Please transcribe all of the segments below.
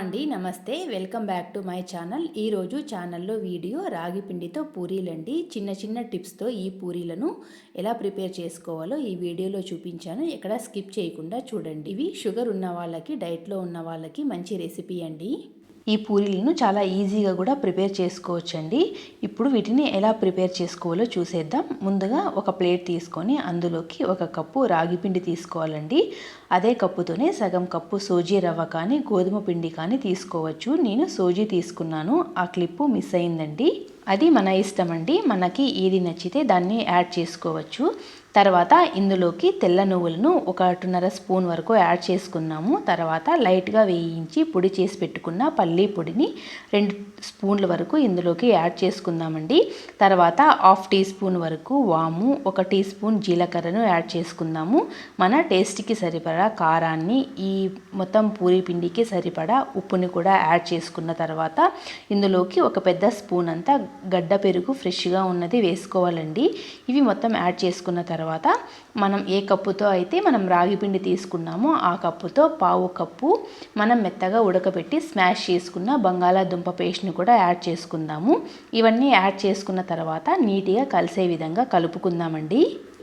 అండి నమస్తే. Welcome back to my channel. ఈరోజు ఛానల్లో వీడియో రాగి పిండితో పూరీలండి చిన్న చిన్న టిప్స్తో ఈ పూరీలను ఎలా ప్రిపేర్ చేసుకోవాలో ఈ వీడియోలో చూపించాను. ఎక్కడ స్కిప్ చేయకుండా చూడండి. ఇవి షుగర్ ఉన్న వాళ్ళకి డైట్లో ఉన్న వాళ్ళకి మంచి రెసిపీ అండి. ఈ పూరీలను చాలా ఈజీగా కూడా ప్రిపేర్ చేసుకోవచ్చండి. ఇప్పుడు వీటిని ఎలా ప్రిపేర్ చేసుకోవాలో చూసేద్దాం. ముందుగా ఒక ప్లేట్ తీసుకొని అందులోకి ఒక కప్పు రాగి పిండి తీసుకోవాలండి. అదే కప్పుతోనే సగం కప్పు సోజీ రవ్వ కానీ గోధుమ పిండి కానీ తీసుకోవచ్చు. నేను సోజీ తీసుకున్నాను. ఆ క్లిప్పు మిస్ అయిందండి. అది మన ఇష్టం అండి మనకి ఏది నచ్చితే దాన్ని యాడ్ చేసుకోవచ్చు. తర్వాత ఇందులోకి తెల్ల నువ్వులను ఒకటిన్నర స్పూన్ వరకు యాడ్ చేసుకున్నాము. తర్వాత లైట్గా వేయించి పొడి చేసి పెట్టుకున్న పల్లీ పొడిని రెండు స్పూన్ల వరకు ఇందులోకి యాడ్ చేసుకుందామండి. తర్వాత హాఫ్ టీ స్పూన్ వరకు వాము ఒక టీ స్పూన్ జీలకర్రను యాడ్ చేసుకుందాము. మన టేస్ట్కి సరిపడా కారాన్ని ఈ మొత్తం పూరి పిండికి సరిపడా ఉప్పుని కూడా యాడ్ చేసుకున్న తర్వాత ఇందులోకి ఒక పెద్ద స్పూన్ అంతా గడ్డ పెరుగు ఫ్రెష్గా ఉన్నది వేసుకోవాలండి. ఇవి మొత్తం యాడ్ చేసుకున్న తర్వాత తర్వాత మనం ఏ కప్పుతో అయితే మనం రాగి పిండి తీసుకున్నామో ఆ కప్పుతో పావు కప్పు మనం మెత్తగా ఉడకబెట్టి స్మాష్ చేసుకున్న బంగాళాదుంప పేస్ట్ని కూడా యాడ్ చేసుకుందాము. ఇవన్నీ యాడ్ చేసుకున్న తర్వాత నీట్గా కలిసే విధంగా కలుపుకుందామండి.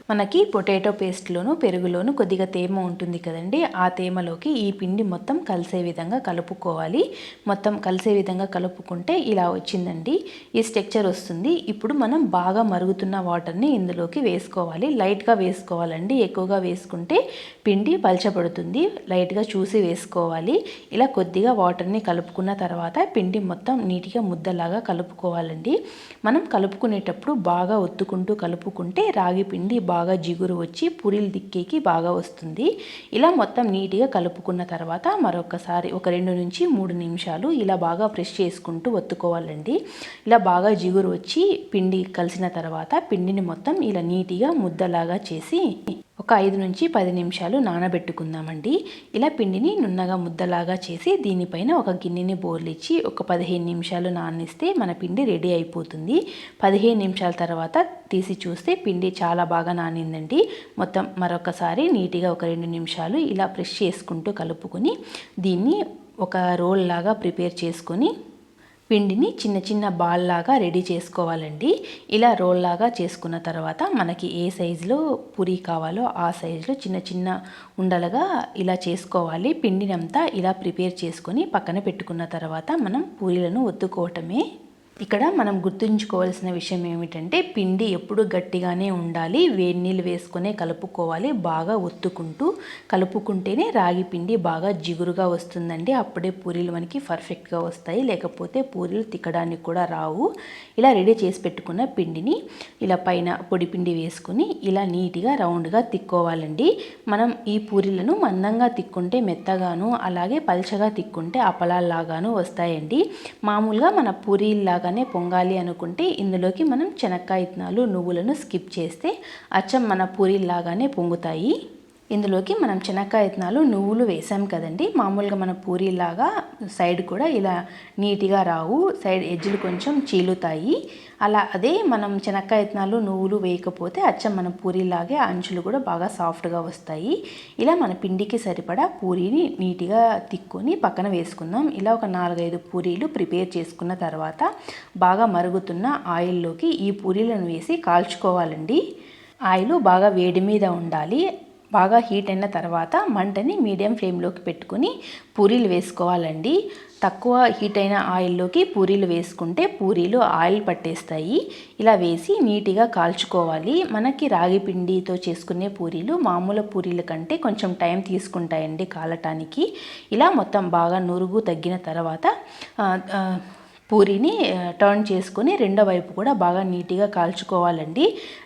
మనకి పొటాటో పేస్ట్లోను పెరుగులోను కొద్దిగా తేమ ఉంటుంది కదండి. ఆ తేమలోకి ఈ పిండి మొత్తం కలిసే విధంగా కలుపుకోవాలి. మొత్తం కలిసే విధంగా కలుపుకుంటే ఇలా వచ్చిందండి. ఈ స్ట్రక్చర్ వస్తుంది. ఇప్పుడు మనం బాగా మరుగుతున్న వాటర్ని ఇందులోకి వేసుకోవాలి. లైట్గా వేసుకోవాలండి. ఎక్కువగా వేసుకుంటే పిండి పలచబడుతుంది. లైట్గా చూసి వేసుకోవాలి. ఇలా కొద్దిగా వాటర్ని కలుపుకున్న తర్వాత పిండి మొత్తం నీట్గా ముద్దలాగా కలుపుకోవాలండి. మనం కలుపుకునేటప్పుడు బాగా ఒత్తుకుంటూ కలుపుకుంటే రాగి పిండి బాగా బాగా జిగురు వచ్చి పూరీలు దిక్కేకి బాగా వస్తుంది. ఇలా మొత్తం నీట్గా కలుపుకున్న తర్వాత మరొకసారి ఒక రెండు నుంచి మూడు నిమిషాలు ఇలా బాగా ప్రెస్ చేసుకుంటూ ఒత్తుకోవాలండి. ఇలా బాగా జిగురు వచ్చి పిండి కలిసిన తర్వాత పిండిని మొత్తం ఇలా నీట్గా ముద్దలాగా చేసి ఒక ఐదు నుంచి పది నిమిషాలు నానబెట్టుకుందామండి. ఇలా పిండిని నున్నగా ముద్దలాగా చేసి దీనిపైన ఒక గిన్నెని బోర్లిచ్చి ఒక పదిహేను నిమిషాలు నానిస్తే మన పిండి రెడీ అయిపోతుంది. పదిహేను నిమిషాల తర్వాత తీసి చూస్తే పిండి చాలా బాగా నానిందండి. మొత్తం మరొకసారి నీట్గా ఒక రెండు నిమిషాలు ఇలా ప్రెష్ చేసుకుంటూ కలుపుకొని దీన్ని ఒక రోల్ లాగా ప్రిపేర్ చేసుకొని పిండిని చిన్న చిన్న బాల్ లాగా రెడీ చేసుకోవాలండి. ఇలా రోల్ లాగా చేసుకున్న తర్వాత మనకి ఏ సైజులో పూరి కావాలో ఆ సైజులో చిన్న చిన్న ఉండలుగా ఇలా చేసుకోవాలి. పిండినంతా ఇలా ప్రిపేర్ చేసుకొని పక్కన పెట్టుకున్న తర్వాత మనం పూరీలను ఒత్తుకోవటమే ఇక్కడ మనం గుర్తుంచుకోవాల్సిన విషయం ఏమిటంటే పిండి ఎప్పుడు గట్టిగానే ఉండాలి వేడి నీళ్ళు వేసుకునే కలుపుకోవాలి బాగా ఒత్తుకుంటూ కలుపుకుంటేనే రాగి పిండి బాగా జిగురుగా వస్తుందండి. అప్పుడే పూరీలు మనకి పర్ఫెక్ట్గా వస్తాయి. లేకపోతే పూరీలు తిక్కడానికి కూడా రావు. ఇలా రెడీ చేసి పెట్టుకున్న పిండిని ఇలా పైన పొడి పిండి వేసుకుని ఇలా నీట్గా రౌండ్గా తిక్కోవాలండి. మనం ఈ పూరీలను మందంగా తిక్కుంటే మెత్తగాను అలాగే పల్చగా తిక్కుంటే అపలాల్లాగాను వస్తాయండి. మామూలుగా మన పూరీల్లాగా బాగానే పొంగాలి అనుకుంటే ఇందులోకి మనం చెనక్కాయ ఇత్తనాలు నువ్వులను స్కిప్ చేస్తే అచ్చం మన పూరీలాగానే పొంగుతాయి. ఇందులోకి మనం చెనక్కాయ ఇత్తనాలు నువ్వులు వేసాం కదండి. మామూలుగా మన పూరీలాగా సైడ్ కూడా ఇలా నీట్గా రావు సైడ్ ఎడ్జ్లు కొంచెం చీలుతాయి. అలా అదే మనం చెనక్కాయ ఇత్తనాలు నువ్వులు వేయకపోతే అచ్చం మన పూరీలాగే అంచులు కూడా బాగా సాఫ్ట్గా వస్తాయి. ఇలా మన పిండికి సరిపడా పూరీని నీట్గా తిక్కుని పక్కన వేసుకుందాం. ఇలా ఒక నాలుగైదు పూరీలు ప్రిపేర్ చేసుకున్న తర్వాత బాగా మరుగుతున్న ఆయిల్లోకి ఈ పూరీలను వేసి కాల్చుకోవాలండి. ఆయిల్ బాగా వేడి మీద ఉండాలి. బాగా హీట్ అయిన తర్వాత మంటని మీడియం ఫ్లేమ్లోకి పెట్టుకుని పూరీలు వేసుకోవాలండి. తక్కువ హీట్ అయిన ఆయిల్లోకి పూరీలు వేసుకుంటే పూరీలు ఆయిల్ పట్టేస్తాయి. ఇలా వేసి నీట్గా కాల్చుకోవాలి. మనకి రాగి పిండితో చేసుకునే పూరీలు మామూలు పూరీల కంటే కొంచెం టైం తీసుకుంటాయండి కాలటానికి. ఇలా మొత్తం బాగా నురుగు తగ్గిన తర్వాత పూరిని టర్న్ చేసుకొని రెండో వైపు కూడా బాగా నీట్గా కాల్చుకోవాలండి.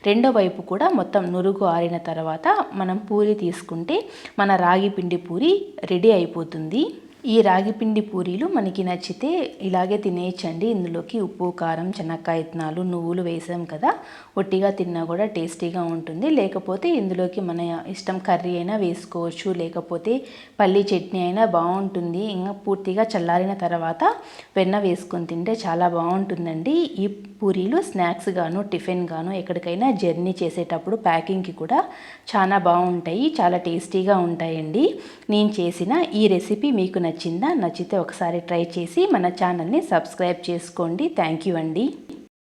రెండో వైపు కూడా మొత్తం నురుగు ఆరిన తర్వాత మనం పూరి తీసుకుంటే మన రాగి పిండి పూరి రెడీ అయిపోతుంది. ఈ రాగిపిండి పూరీలు మనకి నచ్చితే ఇలాగే తినేయచ్చండి. ఇందులోకి ఉప్పు కారం చెనక్కాయ ఇత్తనాలు నువ్వులు వేసాం కదా ఒట్టిగా తిన్నా కూడా టేస్టీగా ఉంటుంది. లేకపోతే ఇందులోకి మన ఇష్టం కర్రీ అయినా వేసుకోవచ్చు. లేకపోతే పల్లీ చట్నీ అయినా బాగుంటుంది. ఇంకా పూర్తిగా చల్లారిన తర్వాత వెన్న వేసుకొని తింటే చాలా బాగుంటుందండి. ఈ పూరీలు స్నాక్స్ గాను టిఫిన్ గాను ఎక్కడికైనా జర్నీ చేసేటప్పుడు ప్యాకింగ్కి కూడా చాలా బాగుంటాయి. చాలా టేస్టీగా ఉంటాయండి. నేను చేసిన ఈ రెసిపీ మీకు నచ్చిందా నచ్చితే ఒకసారి ట్రై చేసి మన ఛానల్ని సబ్స్క్రైబ్ చేసుకోండి. థ్యాంక్ యూ అండి.